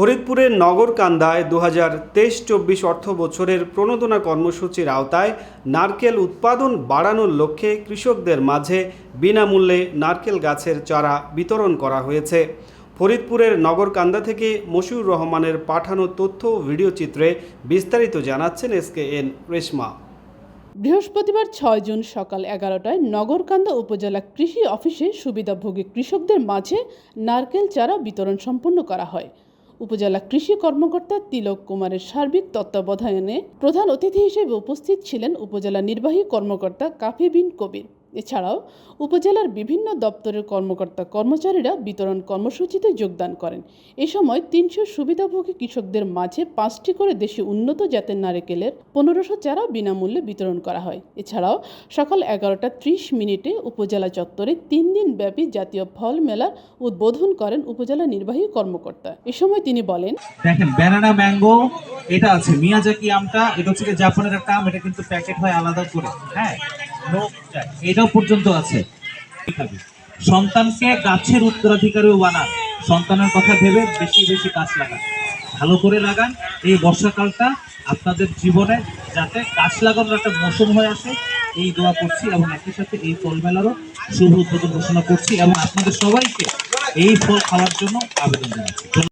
ফরিদপুরের নগরকান্দায় দু হাজার তেইশ চব্বিশ অর্থ বছরের প্রণোদনা কর্মসূচির আওতায় নারকেল উৎপাদন বাড়ানোর লক্ষ্যে কৃষকদের মাঝে বিনামূল্যে নারকেল গাছের চারা বিতরণ করা হয়েছে। ফরিদপুরের নগরকান্দা থেকে মশিউর রহমানের পাঠানো তথ্য ও ভিডিও চিত্রে বিস্তারিত জানাচ্ছেন এস কে এন রেশমা। বৃহস্পতিবার ছয় জুন সকাল এগারোটায় নগরকান্দা উপজেলা কৃষি অফিসে সুবিধাভোগী কৃষকদের মাঝে নারকেল চারা বিতরণ সম্পন্ন করা হয়। উপজেলা কৃষি কর্মকর্তা তিলক কুমারের সার্বিক তত্ত্বাবধানে প্রধান অতিথি হিসেবে উপস্থিত ছিলেন উপজেলা নির্বাহী কর্মকর্তা কাফি বিন কবির। এছাড়াও উপজেলার বিভিন্ন দপ্তরের কর্মকর্তা কর্মচারীরা বিতরণ কর্মসূচিতে যোগদান করেন। এ সময় তিনশো সুবিধাভোগী কৃষকদের মাঝে পাঁচটি করে দেশে উন্নত জাতের নারকেলের পনেরোশো চারা বিনামূল্যে বিতরণ করা হয়। এছাড়াও সকাল এগারোটা ত্রিশ মিনিটে উপজেলা চত্বরে তিন দিন ব্যাপী জাতীয় ফল মেলার উদ্বোধন করেন উপজেলা নির্বাহী কর্মকর্তা। এ সময় তিনি বলেন, দেখেন, ব্যানানা ম্যাঙ্গো, এটা আছে, মিয়াজাকি আমটা, এটা হচ্ছে জাপানের একটা আম, এটা কিন্তু প্যাকেট হয় আলাদা করে হ্যাঁ? এটাও পর্যন্ত আছে। সন্তানকে গাছের উত্তরাধিকারীও বানান। সন্তানের কথা ভেবে বেশি বেশি গাছ লাগান। ভালো করে লাগান। এই বর্ষাকালটা আপনাদের জীবনে যাতে গাছ লাগানোর একটা মৌসুম হয়ে আসে, এই দোয়া করছি এবং একই সাথে এই ফল মেলারও শুভ উদ্বোধন ঘোষণা করছি এবং আপনাদের সবাইকে এই ফল খাওয়ার জন্য আবেদন জানাচ্ছি।